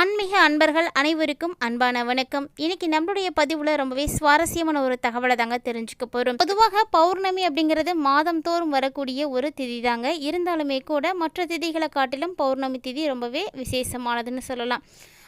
ஆன்மீக அன்பர்கள் அனைவருக்கும் அன்பான வணக்கம். இன்னைக்கு நம்மளுடைய பதிவுல ரொம்பவே சுவாரஸ்யமான ஒரு தகவலை தாங்க தெரிஞ்சுக்க போறோம். பொதுவாக பௌர்ணமி அப்படிங்கிறது மாதம் தோறும் வரக்கூடிய ஒரு திதி தாங்க இருந்தாலுமே கூட மற்ற திதிகளை காட்டிலும் பௌர்ணமி திதி ரொம்பவே விசேஷமானதுன்னு சொல்லலாம்.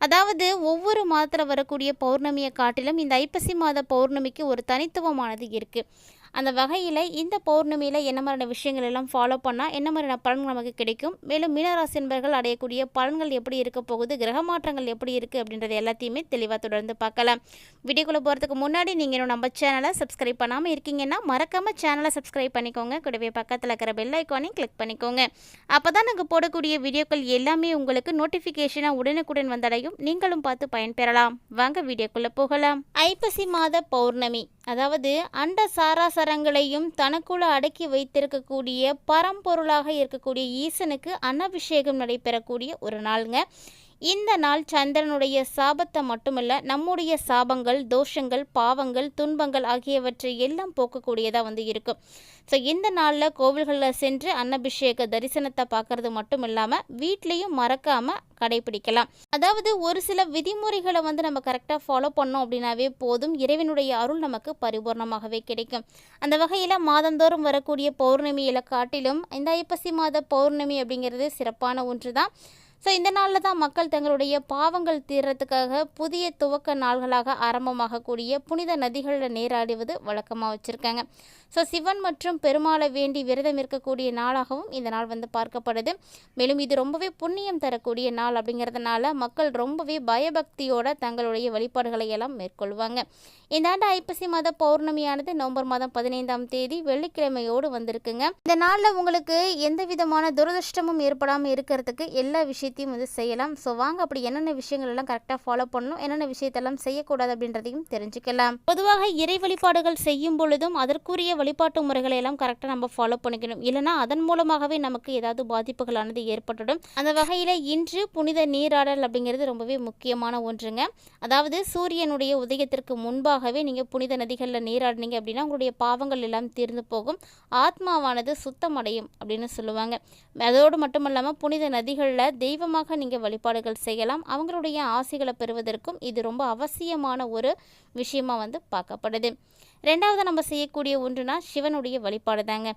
அதாவது ஒவ்வொரு மாதத்தில் வரக்கூடிய பௌர்ணமியை காட்டிலும் இந்த ஐப்பசி மாத பௌர்ணமிக்கு ஒரு தனித்துவமானது இருக்குது அந்த வகையில் இந்த பௌர்ணமியில் என்ன மாதிரியான விஷயங்கள் எல்லாம் ஃபாலோ பண்ணால் என்ன மாதிரியான பலன்கள் நமக்கு கிடைக்கும்? மேலும் மீனராசி என்பர்கள் அடையக்கூடிய பலன்கள் எப்படி இருக்க போகுது? கிரக மாற்றங்கள் எப்படி இருக்குது அப்படின்றது எல்லாத்தையுமே தெளிவாக தொடர்ந்து பார்க்கலாம். வீடியோக்குள்ளே போகிறதுக்கு முன்னாடி நீங்கள் இன்னும் நம்ம சேனலை சப்ஸ்கிரைப் பண்ணாமல் இருக்கீங்கன்னா மறக்காமல் சேனலை சப்ஸ்கிரைப் பண்ணிக்கோங்க. கூடவே பக்கத்தில் இருக்கிற பெல் ஐக்கானையும் கிளிக் பண்ணிக்கோங்க. அப்போ தான் நாங்கள் போடக்கூடிய வீடியோக்கள் எல்லாமே உங்களுக்கு நோட்டிஃபிகேஷனாக உடனுக்குடன் வந்தடையும். நீங்களும் பார்த்து பயன்பெறலாம். வாங்க வீடியோக்குள்ளே போகலாம். ஐப்பசி மாத பௌர்ணமி. அதாவது அண்ட சாராசரங்களையும் தனக்குள்ள அடக்கி வைத்திருக்கக்கூடிய பரம்பொருளாக இருக்கக்கூடிய ஈசனுக்கு அன்னபிஷேகம் நடைபெறக்கூடிய ஒரு நாளுங்க. இந்த நாள் சந்திரனுடைய சாபத்தை மட்டுமல்ல நம்முடைய சாபங்கள் தோஷங்கள் பாவங்கள் துன்பங்கள் ஆகியவற்றை எல்லாம் போக்கக்கூடியதாக வந்து இருக்கும் ஸோ இந்த நாளில் கோவில்களில் சென்று அன்னபிஷேக தரிசனத்தை பார்க்கறது மட்டும் இல்லாமல் வீட்லேயும் மறக்காமல் கடைபிடிக்கலாம். அதாவது ஒரு சில விதிமுறைகளை வந்து நம்ம கரெக்டாக ஃபாலோ பண்ணோம் அப்படின்னாவே போதும். இறைவனுடைய அருள் நமக்கு பரிபூர்ணமாகவே கிடைக்கும். அந்த வகையில் மாதந்தோறும் வரக்கூடிய பௌர்ணமியில் காட்டிலும் இந்த ஐப்பசி மாத பௌர்ணமி அப்படிங்கிறது சிறப்பான ஒன்று தான் ஸோ இந்த நாளில் தான் மக்கள் தங்களுடைய பாவங்கள் தீர்றதுக்காக புதிய துவக்க நாள்களாக ஆரம்பமாகக்கூடிய புனித நதிகளில் நீராடுவது வழக்கமாக வச்சுருக்காங்க. ஸோ சிவன் மற்றும் பெருமாளை வேண்டி விரதம் இருக்கக்கூடிய நாளாகவும் இந்த நாள் வந்து பார்க்கப்படுது. மேலும் இது ரொம்பவே புண்ணியம் தரக்கூடிய நாள் அப்படிங்கிறதுனால மக்கள் ரொம்பவே பயபக்தியோட தங்களுடைய வழிபாடுகளை எல்லாம் மேற்கொள்வாங்க. இந்த ஆண்டு ஐப்பசி மாத பௌர்ணமியானது நவம்பர் மாதம் பதினைந்தாம் தேதி வெள்ளிக்கிழமையோடு வந்திருக்குங்க. இந்த நாளில் உங்களுக்கு எந்த விதமான துரதிருஷ்டமும் ஏற்படாமல் இருக்கிறதுக்கு எல்லா விஷயத்தையும் வந்து செய்யலாம். ஸோ வாங்க அப்படி என்னென்ன விஷயங்கள் எல்லாம் கரெக்டாக ஃபாலோ பண்ணணும்? என்னென்ன விஷயத்தெல்லாம் செய்யக்கூடாது அப்படின்றதையும் தெரிஞ்சுக்கலாம். பொதுவாக இறை வழிபாடுகள் செய்யும் பொழுதும் அதற்குரிய வழிபாட்டு முறைகளை எல்லாம் கரெக்டாக நம்ம ஃபாலோ பண்ணிக்கணும். இல்லைனா அதன் மூலமாகவே நமக்கு ஏதாவது பாதிப்புகளானது ஏற்பட்டுடும். அந்த வகையில் இன்று புனித நீராடல் அப்படிங்கிறது ரொம்பவே முக்கியமான ஒன்றுங்க. அதாவது சூரியனுடைய உதயத்திற்கு முன்பாகவே நீங்கள் புனித நதிகளில் நீராடினீங்க அப்படின்னா உங்களுடைய பாவங்கள் எல்லாம் தீர்ந்து போகும். ஆத்மாவானது சுத்தமடையும் அப்படின்னு சொல்லுவாங்க. அதோடு மட்டும் இல்லாமல் புனித நதிகளில் தெய்வமாக நீங்கள் வழிபாடுகள் செய்யலாம். அவங்களுடைய ஆசைகளை பெறுவதற்கும் இது ரொம்ப அவசியமான ஒரு விஷயமாக வந்து பார்க்கப்படுது. ரெண்டாவது நம்ம செய்யக்கூடிய ஒன்றுனா சிவனுடைய வழிபாடு தாங்க.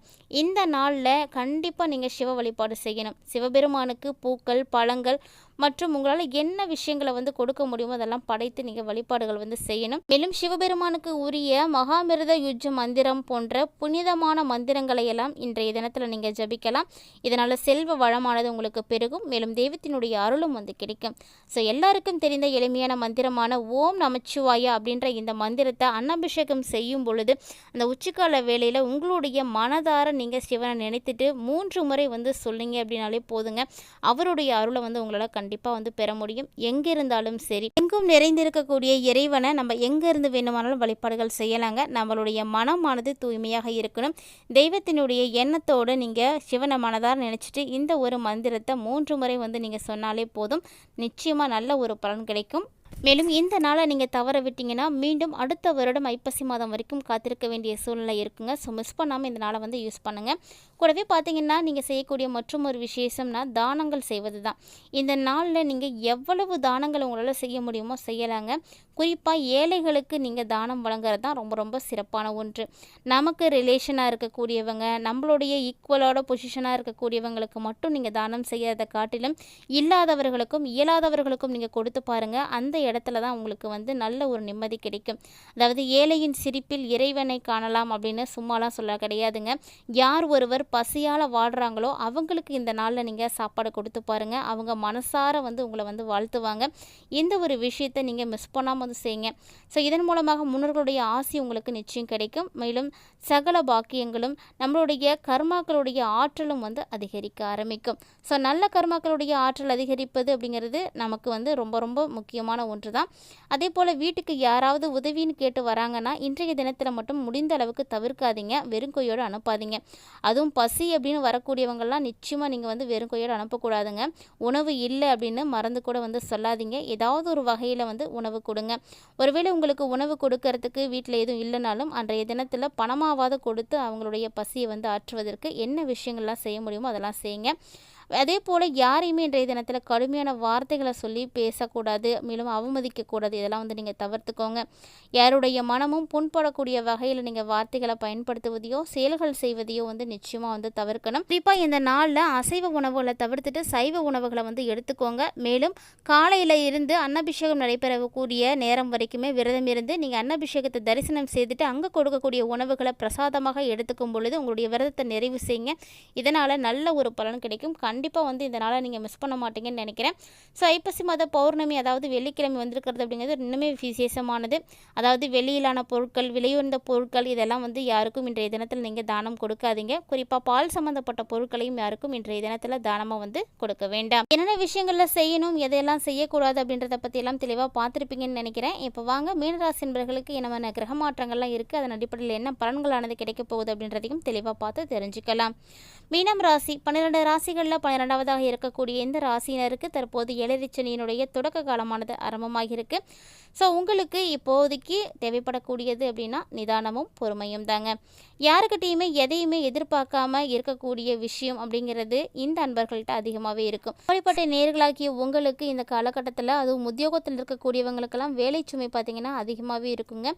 இந்த நாளில் கண்டிப்பாக நீங்கள் சிவ வழிபாடு செய்யணும். சிவபெருமானுக்கு பூக்கள் பழங்கள் மற்றும் உங்களால் என்ன விஷயங்களை வந்து கொடுக்க முடியுமோ அதெல்லாம் படைத்து நீங்கள் வழிபாடுகள் வந்து செய்யணும். மேலும் சிவபெருமானுக்கு உரிய மகாமிருத யுஜ மந்திரம் போன்ற புனிதமான மந்திரங்களை எல்லாம் இன்றைய தினத்தில் நீங்கள் ஜபிக்கலாம். இதனால் செல்வ வளமானது உங்களுக்கு பெருகும். மேலும் தெய்வத்தினுடைய அருளும் வந்து கிடைக்கும். ஸோ எல்லாருக்கும் தெரிந்த எளிமையான மந்திரமான ஓம் நமச்சிவாயா அப்படின்ற இந்த மந்திரத்தை அன்னபிஷேகம் செய்யும் பொழுது அந்த உச்சிக்கால வேளையில் உங்களுடைய மனதார நீங்கள் சிவனை நினைத்துட்டு மூன்று முறை வந்து சொல்லுங்க அப்படின்னாலே போதுங்க. அவருடைய அருளை வந்து உங்களால் கண்டிப்பாக வந்து பெற முடியும். எங்கே இருந்தாலும் சரி எங்கும் நிறைந்திருக்கக்கூடிய இறைவனை நம்ம எங்கே இருந்து வேணுமானாலும் வழிபாடுகள் செய்யலாங்க. நம்மளுடைய மனமானது தூய்மையாக இருக்கணும். தெய்வத்தினுடைய எண்ணத்தோடு நீங்கள் சிவனை மனதார நினச்சிட்டு இந்த ஒரு மந்திரத்தை மூன்று முறை வந்து நீங்கள் சொன்னாலே போதும். நிச்சயமாக நல்ல ஒரு பலன் கிடைக்கும். மேலும் இந்த நாளை நீங்கள் தவற விட்டீங்கன்னா மீண்டும் அடுத்த வருடம் ஐப்பசி மாதம் வரைக்கும் காத்திருக்க வேண்டிய சூழ்நிலை இருக்குங்க. ஸோ மிஸ் பண்ணாமல் இந்த நாளை வந்து யூஸ் பண்ணுங்கள் கூடவே பார்த்தீங்கன்னா நீங்கள் செய்யக்கூடிய மற்றும் ஒரு விசேஷம்னா தானங்கள் செய்வது தான் இந்த நாளில் நீங்கள் எவ்வளவு தானங்கள் உங்களால் செய்ய முடியுமோ செய்யலாங்க. குறிப்பாக ஏழைகளுக்கு நீங்கள் தானம் வழங்குறது தான் ரொம்ப ரொம்ப சிறப்பான ஒன்று. நமக்கு ரிலேஷனாக இருக்கக்கூடியவங்க நம்மளுடைய ஈக்குவலோட பொசிஷனாக இருக்கக்கூடியவங்களுக்கு மட்டும் நீங்கள் தானம் செய்கிறத காட்டிலும் இல்லாதவர்களுக்கும் இயலாதவர்களுக்கும் நீங்கள் கொடுத்து பாருங்கள் அந்த இடத்துல தான் உங்களுக்கு வந்து நல்ல ஒரு நிம்மதி கிடைக்கும். அதாவது ஏழையின் சிரிப்பில் இறைவனை காணலாம் அப்படின்னு சும்மாலாம் சொல்ல கிடையாதுங்க. யார் ஒருவர் பசியால் வாடுறாங்களோ அவங்களுக்கு இந்த நாளில் நீங்கள் சாப்பாடு கொடுத்து பாருங்கள் அவங்க மனசார வந்து உங்களை வந்து வாழ்த்துவாங்க. இந்த ஒரு விஷயத்தை நீங்கள் மிஸ் பண்ணாமல் வந்து செய்யுங்க ஸோ இதன் மூலமாக முன்னோர்களுடைய ஆசி உங்களுக்கு நிச்சயம் கிடைக்கும். மேலும் சகல பாக்கியங்களும் நம்மளுடைய கர்மாக்களுடைய ஆற்றலும் வந்து அதிகரிக்க ஆரம்பிக்கும். ஸோ நல்ல கர்மாக்களுடைய ஆற்றல் அதிகரிப்பது அப்படிங்கிறது நமக்கு வந்து ரொம்ப ரொம்ப முக்கியமான ஒன்று தான் அதே போல் வீட்டுக்கு யாராவது உதவின்னு கேட்டு வராங்கன்னா இன்றைய தினத்தில் மட்டும் முடிந்த அளவுக்கு தவிர்க்காதீங்க. வெறும் கையோடு அனுப்பாதீங்க. அதுவும் பசி அப்படின்னு வரக்கூடியவங்கள்லாம் நிச்சயமாக நீங்கள் வந்து வெறும் கையோடு அனுப்பக்கூடாதுங்க. உணவு இல்லை அப்படின்னு மறந்து கூட வந்து சொல்லாதீங்க. ஏதாவது ஒரு வகையில் வந்து உணவு கொடுங்க. ஒருவேளை உங்களுக்கு உணவு கொடுக்கறதுக்கு வீட்டில் எதுவும் இல்லைனாலும் அன்றைய தினத்தில் பணமாவாத கொடுத்து அவங்களுடைய பசியை வந்து ஆற்றுவதற்கு என்ன விஷயங்கள்லாம் செய்ய முடியுமோ அதெல்லாம் செய்யுங்க. அதே போல் யாரையுமே இன்றைய தினத்தில் கடுமையான வார்த்தைகளை சொல்லி பேசக்கூடாது மேலும் அவமதிக்கக்கூடாது. இதெல்லாம் வந்து நீங்கள் தவிர்த்துக்கோங்க. யாருடைய மனமும் புண்படக்கூடிய வகையில் நீங்கள் வார்த்தைகளை பயன்படுத்துவதையோ செயல்கள் செய்வதையோ வந்து நிச்சயமாக வந்து தவிர்க்கணும். குறிப்பாக இந்த நாளில் அசைவ உணவுகளை தவிர்த்துட்டு சைவ உணவுகளை வந்து எடுத்துக்கோங்க. மேலும் காலையில் இருந்து அன்னபிஷேகம் நடைபெறக்கூடிய நேரம் வரைக்குமே விரதம் இருந்து நீங்கள் அன்னபிஷேகத்தை தரிசனம் செய்துட்டு அங்கே கொடுக்கக்கூடிய உணவுகளை பிரசாதமாக எடுத்துக்கும் பொழுது உங்களுடைய விரதத்தை நிறைவு செய்யுங்க. இதனால் நல்ல ஒரு பலன் கிடைக்கும். கண் கண்டிப்பாக வந்து இந்த நாளை நீங்கள் மிஸ் பண்ண மாட்டீங்கன்னு நினைக்கிறேன். ஸோ ஐப்பசி மாத பௌர்ணமி அதாவது வெள்ளிக்கிழமை வந்திருக்கிறது அப்படிங்கிறது இன்னுமே விசேஷமானது. அதாவது வெளியிலான பொருட்கள் விலையுயர்ந்த பொருட்கள் இதெல்லாம் வந்து யாருக்கும் இன்றைய தினத்தில் நீங்கள் தானம் கொடுக்காதீங்க. குறிப்பாக பால் சம்மந்தப்பட்ட பொருட்களையும் யாருக்கும் இன்றைய தினத்தில் தானமாக வந்து கொடுக்க வேண்டாம். என்னென்ன விஷயங்களில் செய்யணும் எதையெல்லாம் செய்யக்கூடாது அப்படின்றத பற்றியெல்லாம் தெளிவாக பார்த்துருப்பீங்கன்னு நினைக்கிறேன். இப்போ வாங்க மீனராசி என்பவர்களுக்கு என்னென்ன கிரக மாற்றங்கள்லாம் இருக்குது அதன் அடிப்படையில் என்ன பலன்களானது கிடைக்க போகுது அப்படின்றதையும் தெளிவாக பார்த்து தெரிஞ்சுக்கலாம். மீனம் ராசி பன்னிரெண்டு ராசிகளில் பன்னிரெண்டாவதாக இருக்கக்கூடிய இந்த ராசியினருக்கு தற்போது எழிற்சனியினுடைய தொடக்க காலமானது ஆரம்பமாகியிருக்கு. ஸோ உங்களுக்கு இப்போதைக்கு தேவைப்படக்கூடியது அப்படின்னா நிதானமும் பொறுமையும் தாங்க. யாருக்கிட்டேயுமே எதையுமே எதிர்பார்க்காம இருக்கக்கூடிய விஷயம் அப்படிங்கிறது இந்த அன்பர்கள்ட்ட அதிகமாகவே இருக்கும். அப்படிப்பட்ட நேர்களாகிய உங்களுக்கு இந்த காலகட்டத்தில் அதுவும் உத்தியோகத்தில் இருக்கக்கூடியவங்களுக்கெல்லாம் வேலை சுமை பார்த்தீங்கன்னா அதிகமாகவே இருக்குங்க.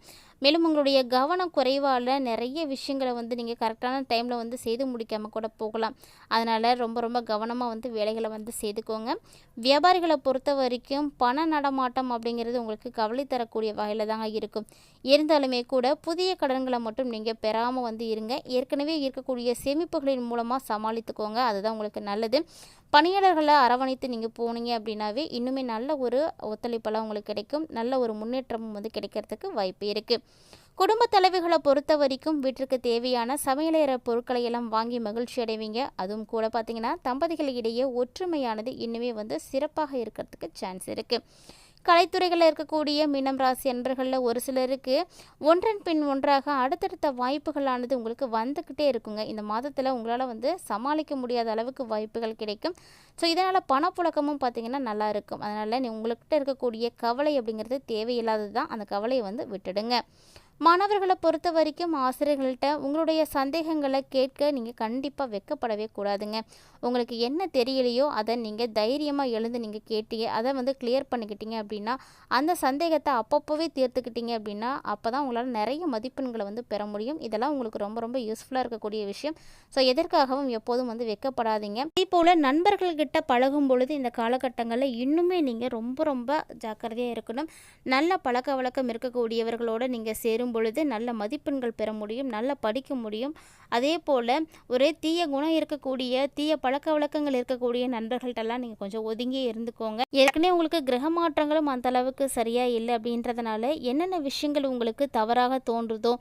மேலும் உங்களுடைய கவனம் குறைவால் நிறைய விஷயங்களை வந்து நீங்கள் கரெக்டான டைமில் வந்து செய்து முடிக்காமல் கூட போகலாம். அதனால் ரொம்ப ரொம்ப கவனம் கவனமாக வந்து வேலைகளை வந்து செய்துக்கோங்க. வியாபாரிகளை பொறுத்த வரைக்கும் பண நடமாட்டம் அப்படிங்கிறது உங்களுக்கு கவலை தரக்கூடிய வகையில் தாங்க இருக்கும். இருந்தாலுமே கூட புதிய கடன்களை மட்டும் நீங்கள் பெறாமல் வந்து இருங்க. ஏற்கனவே இருக்கக்கூடிய சேமிப்புகளின் மூலமாக சமாளித்துக்கோங்க. அதுதான் உங்களுக்கு நல்லது. பணியாளர்களை அரவணைத்து நீங்கள் போனீங்க அப்படின்னாவே இன்னுமே நல்ல ஒரு ஒத்துழைப்பெல்லாம் உங்களுக்கு கிடைக்கும். நல்ல ஒரு முன்னேற்றமும் வந்து கிடைக்கிறதுக்கு வாய்ப்பு இருக்குது குடும்ப தலைவிகளை பொறுத்த வரைக்கும் வீட்டிற்கு தேவையான சமையலற பொருட்களை எல்லாம் வாங்கி மகிழ்ச்சி அடைவீங்க. அதுவும் கூட பார்த்தீங்கன்னா தம்பதிகளிடையே ஒற்றுமையானது இன்னுமே வந்து சிறப்பாக இருக்கிறதுக்கு சான்ஸ் இருக்குது கலைத்துறைகளில் இருக்கக்கூடிய மீனம் ராசி அன்பர்களில் ஒரு சிலருக்கு ஒன்றன் பின் ஒன்றாக அடுத்தடுத்த வாய்ப்புகளானது உங்களுக்கு வந்துக்கிட்டே இருக்குங்க. இந்த மாதத்தில் உங்களால் வந்து சமாளிக்க முடியாத அளவுக்கு வாய்ப்புகள் கிடைக்கும். ஸோ இதனால் பணப்புழக்கமும் பார்த்திங்கன்னா நல்லா இருக்கும். அதனால் நீ உங்கள்கிட்ட இருக்கக்கூடிய கவலை அப்படிங்கிறது தேவையில்லாதது தான் அந்த கவலையை வந்து விட்டுடுங்க. மாணவர்களை பொறுத்த வரைக்கும் ஆசிரியர்கள்ட்ட உங்களுடைய சந்தேகங்களை கேட்க நீங்கள் கண்டிப்பாக வெக்கப்படவே கூடாதுங்க. உங்களுக்கு என்ன தெரியலையோ அதை நீங்கள் தைரியமாக எழுந்து நீங்கள் கேட்டீங்க அதை வந்து கிளியர் பண்ணிக்கிட்டீங்க அப்படின்னா அந்த சந்தேகத்தை அப்பப்போவே தீர்த்துக்கிட்டீங்க அப்படின்னா அப்போ தான் உங்களால் நிறைய மதிப்பெண்களை வந்து பெற முடியும். இதெல்லாம் உங்களுக்கு ரொம்ப ரொம்ப யூஸ்ஃபுல்லாக இருக்கக்கூடிய விஷயம். ஸோ எதற்காகவும் எப்போதும் வந்து வெக்கப்படாதீங்க. இதே போல் நண்பர்கள்கிட்ட பழகும் பொழுது இந்த காலகட்டங்களில் இன்னுமே நீங்கள் ரொம்ப ரொம்ப ஜாக்கிரதையாக இருக்கணும். நல்ல பழக்க வழக்கம் இருக்கக்கூடியவர்களோடு நீங்கள் சேரும் பொழுது நல்ல மதிப்பெண்கள் பெற முடியும் நல்லா படிக்க முடியும். அதே போல் ஒரே தீய குணம் இருக்கக்கூடிய தீய பழக்க வழக்கங்கள் இருக்கக்கூடிய நண்பர்கள்ட்டெல்லாம் நீங்கள் கொஞ்சம் ஒதுங்கி இருந்துக்கோங்க. ஏற்கனவே உங்களுக்கு கிரக மாற்றங்களும் அந்த அளவுக்கு சரியாக இல்லை அப்படின்றதுனால என்னென்ன விஷயங்கள் உங்களுக்கு தவறாக தோன்றுதோ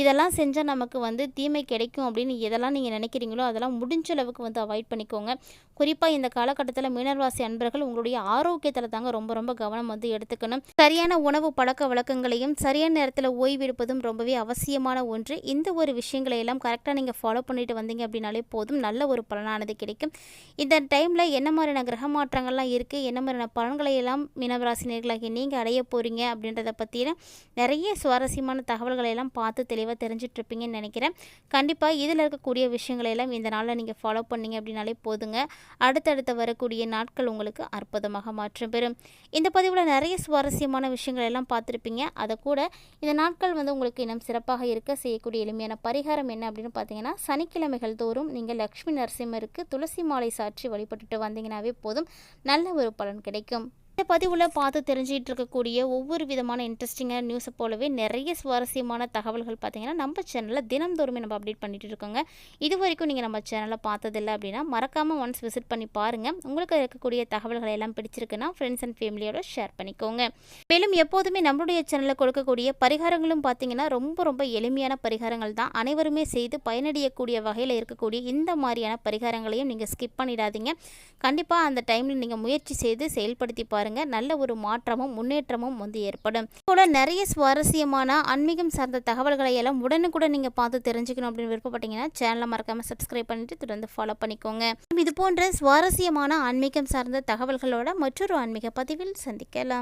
இதெல்லாம் செஞ்சால் நமக்கு வந்து தீமை கிடைக்கும் அப்படின்னு எதெல்லாம் நீங்கள் நினைக்கிறீங்களோ அதெல்லாம் முடிஞ்ச அளவுக்கு வந்து அவாய்ட் பண்ணிக்கோங்க. குறிப்பாக இந்த காலகட்டத்தில் மீனர்வாசி அன்பர்கள் உங்களுடைய ஆரோக்கியத்தில் தாங்க ரொம்ப ரொம்ப கவனம் வந்து எடுத்துக்கணும். சரியான உணவு பழக்க வழக்கங்களையும் சரியான நேரத்தில் இருப்பதும் ரொம்பவே அவசியமான ஒன்று. இந்த ஒரு விஷயங்களை எல்லாம் கரெக்டாக நீங்கள் ஃபாலோ பண்ணிட்டு வந்தீங்க அப்படின்னாலே போதும். நல்ல ஒரு பலனானது கிடைக்கும். இந்த டைமில் என்ன மாதிரியான கிரக மாற்றங்கள்லாம் இருக்குது என்ன மாதிரியான பலன்களை எல்லாம் மீனவராசினியர்களாகி நீங்கள் அடைய போகிறீங்க அப்படின்றத பற்றின நிறைய சுவாரஸ்யமான தகவல்களை எல்லாம் பார்த்து தெளிவாக தெரிஞ்சிட்ருப்பீங்கன்னு நினைக்கிறேன். கண்டிப்பாக இதில் இருக்கக்கூடிய விஷயங்களை எல்லாம் இந்த நாளில் நீங்கள் ஃபாலோ பண்ணீங்க அப்படின்னாலே போதுங்க. அடுத்தடுத்து வரக்கூடிய நாட்கள் உங்களுக்கு அற்புதமாக மாற்றம் பெறும். இந்த பதிவில் நிறைய சுவாரஸ்யமான விஷயங்கள் எல்லாம் பார்த்துருப்பீங்க. அதை கூட இந்த நாட்கள் வந்து உங்களுக்கு இன்னும் சிறப்பாக இருக்க செய்யக்கூடிய எளிமையான பரிகாரம் என்ன அப்படின்னு பார்த்தீங்கன்னா சனிக்கிழமைகள் தோறும் நீங்கள் லக்ஷ்மி நரசிம்மருக்கு துளசி மாலை சாற்றி வழிபட்டுட்டு வந்தீங்கன்னாவே போதும். நல்ல ஒரு பலன் கிடைக்கும். இந்த பதிவில் பார்த்து தெரிஞ்சிகிட்டு இருக்கக்கூடிய ஒவ்வொரு விதமான இன்ட்ரெஸ்டிங்கான நியூஸை போலவே நிறைய சுவாரஸ்யமான தகவல்கள் பார்த்தீங்கன்னா நம்ம சேனலில் தினம்தோறுமே நம்ம அப்டேட் பண்ணிட்டு இருக்கோங்க. இது வரைக்கும் நீங்கள் நம்ம சேனலை பார்த்ததில்ல அப்படின்னா மறக்காமல் ஒன்ஸ் விசிட் பண்ணி பாருங்கள் உங்களுக்கு இருக்கக்கூடிய தகவல்கள் எல்லாம் பிடிச்சிருக்குன்னா ஃப்ரெண்ட்ஸ் அண்ட் ஃபேமிலியோட ஷேர் பண்ணிக்கோங்க. மேலும் எப்போதுமே நம்மளுடைய சேனலில் கொடுக்கக்கூடிய பரிகாரங்களும் பார்த்தீங்கன்னா ரொம்ப ரொம்ப எளிமையான பரிகாரங்கள் தான். அனைவருமே செய்து பயனடையக்கூடிய வகையில் இருக்கக்கூடிய இந்த மாதிரியான பரிகாரங்களையும் நீங்கள் ஸ்கிப் பண்ணிடாதீங்க. கண்டிப்பாக அந்த டைமில் நீங்கள் முயற்சி செய்து செயல்படுத்தி பாருங்கள் நல்ல ஒரு மாற்றமும் முன்னேற்றமும் வந்து ஏற்படும். போல நிறைய சுவாரஸ்யமான ஆன்மீகம் சார்ந்த தகவல்களை எல்லாம் உடனுக்குடன் நீங்கள் பார்த்து தெரிஞ்சுக்கணும் அப்படின்னு விருப்பப்பட்டீங்கன்னா சேனலை மறக்காமல் சப்ஸ்கிரைப் பண்ணிட்டு தொடர்ந்து ஃபாலோ பண்ணிக்கோங்க. இது போன்ற சுவாரஸ்யமான ஆன்மீகம் சார்ந்த தகவல்களோட மற்றொரு ஆன்மீக பதிவில் சந்திக்கலாம்.